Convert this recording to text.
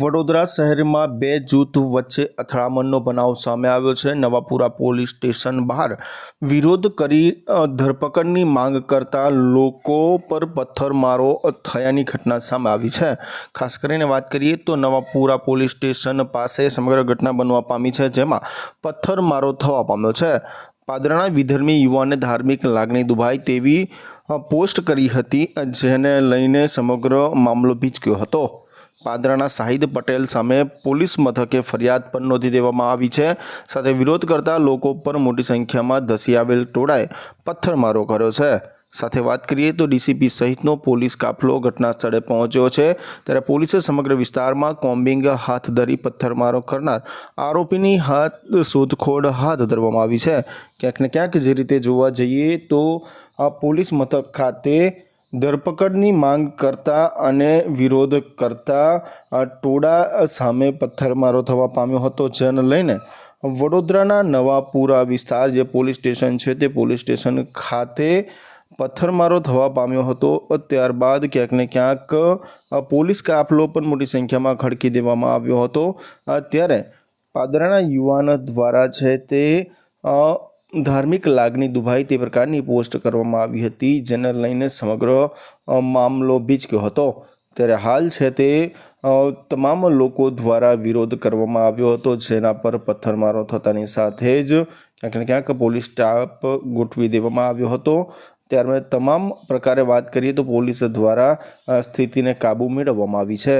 વડોદરા શહેરમાં બે જૂથ વચ્ચે અથડામણનો બનાવ સામે આવ્યો છે. નવાપુરા પોલીસ સ્ટેશન બહાર વિરોધ કરી ધરપકડની માંગ કરતા લોકો પર પથ્થરમારો થયાની ઘટના સામે આવી છે. ખાસ કરીને વાત કરીએ તો નવાપુરા પોલીસ સ્ટેશન પાસે સમગ્ર ઘટના બનવા પામી છે, જેમાં પથ્થરમારો થવા પામ્યો છે. પાદરાના વિધર્મી યુવાને ધાર્મિક લાગણી દુભાઈ તેવી પોસ્ટ કરી હતી, જેને લઈને સમગ્ર મામલો ભીચક્યો હતો. પાદરાના શાહિદ પટેલ સામે પોલીસ મથકે ફરિયાદ પણ નોંધી દેવામાં આવી છે. સાથે વિરોધ કરતા લોકો પર મોટી સંખ્યામાં ધસી આવેલ ટોળાએ પથ્થરમારો કર્યો છે. સાથે વાત કરીએ તો ડીસીપી સહિતનો પોલીસ કાફલો ઘટના સ્થળે પહોંચ્યો છે. ત્યારે પોલીસે સમગ્ર વિસ્તારમાં કોમ્બિંગ હાથ ધરી પથ્થરમારો કરનાર આરોપીની હાથ શોધખોળ હાથ ધરવામાં આવી છે. ક્યાંક ને ક્યાંક જે રીતે જોવા જઈએ તો આ પોલીસ મથક ખાતે ધરપકડની માંગ કરતા અને વિરોધ કરતા ટોળા સામે પથ્થરમારો થવા પામ્યો હતો, જેને લઈને વડોદરાના નવાપુરા વિસ્તાર, જે પોલીસ સ્ટેશન છે, તે પોલીસ સ્ટેશન ખાતે પથ્થરમારો થવા પામ્યો હતો. ત્યારબાદ ક્યાંક ને ક્યાંક પોલીસ કાફલો પણ મોટી સંખ્યામાં ખડકી દેવામાં આવ્યો હતો. ત્યારે પાદરાના યુવાન દ્વારા છે તે ધાર્મિક લાગણી દુભાઈ તે પ્રકારની પોસ્ટ કરવામાં આવી હતી, જેને લઈને સમગ્ર મામલો ભીચક્યો હતો. ત્યારે હાલ છે તે તમામ લોકો દ્વારા વિરોધ કરવામાં આવ્યો હતો, જેના પર પથ્થરમારો થતાની સાથે જ ક્યાંક ને ક્યાંક પોલીસ સ્ટાફ ગોઠવી દેવામાં આવ્યો હતો. ત્યારબાદ તમામ પ્રકારે વાત કરીએ તો પોલીસ દ્વારા સ્થિતિને કાબૂ મેળવવામાં આવી છે.